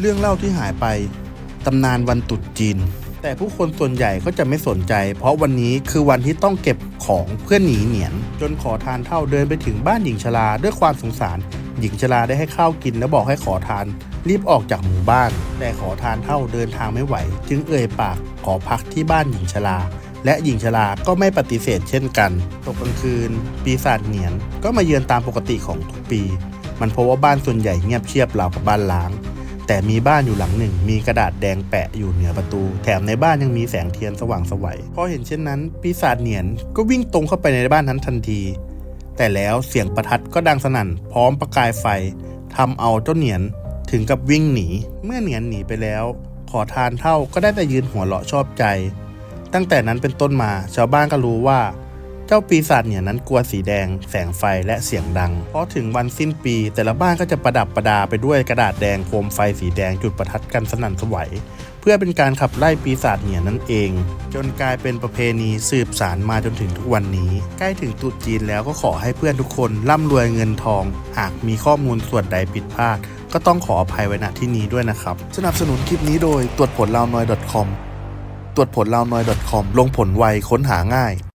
เรื่องเล่าที่หายไป ตำนานวันตรุษจีน แต่ผู้คนส่วนใหญ่ก็จะไม่สนใจ เพราะวันนี้คือวันที่ต้องเก็บของเพื่อหนีเหนียน จนขอทานเท่าเดินไปถึงบ้านหญิงชราด้วยความสงสาร หญิงชราได้ให้ข้าวกินแล้วบอกให้ขอทาน รีบออกจากหมู่บ้าน แต่ขอทานเท่าเดินทางไม่ไหว จึงเอ่ยปากขอพักที่บ้านหญิงชราและหญิงชราก็ไม่ปฏิเสธเช่นกันตกกลางคืน ปีศาจเหนียนก็มาเยือนตามปกติของทุกปี มันพบว่าบ้านส่วนใหญ่เงียบเชียบรากับบ้านล้าง แต่มีบ้านอยู่หลังหนึ่ง มีกระดาษแดงแปะอยู่เหนือประตู แถมในบ้านยังมีแสงเทียนสว่างสวัยพอเห็นเช่นนั้น ปีศาจเหนียนก็วิ่งตรงเข้าไปในบ้านนั้นทันที แต่แล้วเสียงประทัดก็ดังสนั่น พร้อมประกายไฟทำเอาเจ้าเหนียนถึงกับวิ่งหนี เมื่อเหนียนหนีไปแล้ว ขอทานเท่าก็ได้แต่ยืนหัวเราะชอบใจ ตั้งแต่นั้นเป็นต้นมาชาวบ้านก็รู้ว่า เจ้าปีศาจเนี่ยนั้นกลัวสีแดง แสงไฟและเสียงดัง เพราะถึงวันสิ้นปี แต่ละบ้านก็จะประดับประดาไปด้วยกระดาษแดงโคมไฟสีแดงจุดประทัดกันสนั่นสวัยเพื่อเป็นการขับไล่ปีศาจเนี่ยนั่นเอง จนกลายเป็นประเพณีสืบสานมาจนถึงทุกวันนี้ ใกล้ถึงตรุษจีนแล้วก็ขอให้เพื่อนทุกคนร่ำรวยเงินทอง หากมีข้อมูลส่วนใดผิดพลาด ก็ต้องขออภัยไว้ณที่นี้ด้วยนะครับ สนับสนุนคลิปนี้โดยตรวจผลลาวนอย .com ตรวจผลลาวนอย .com ลงผลไวค้นหาง่าย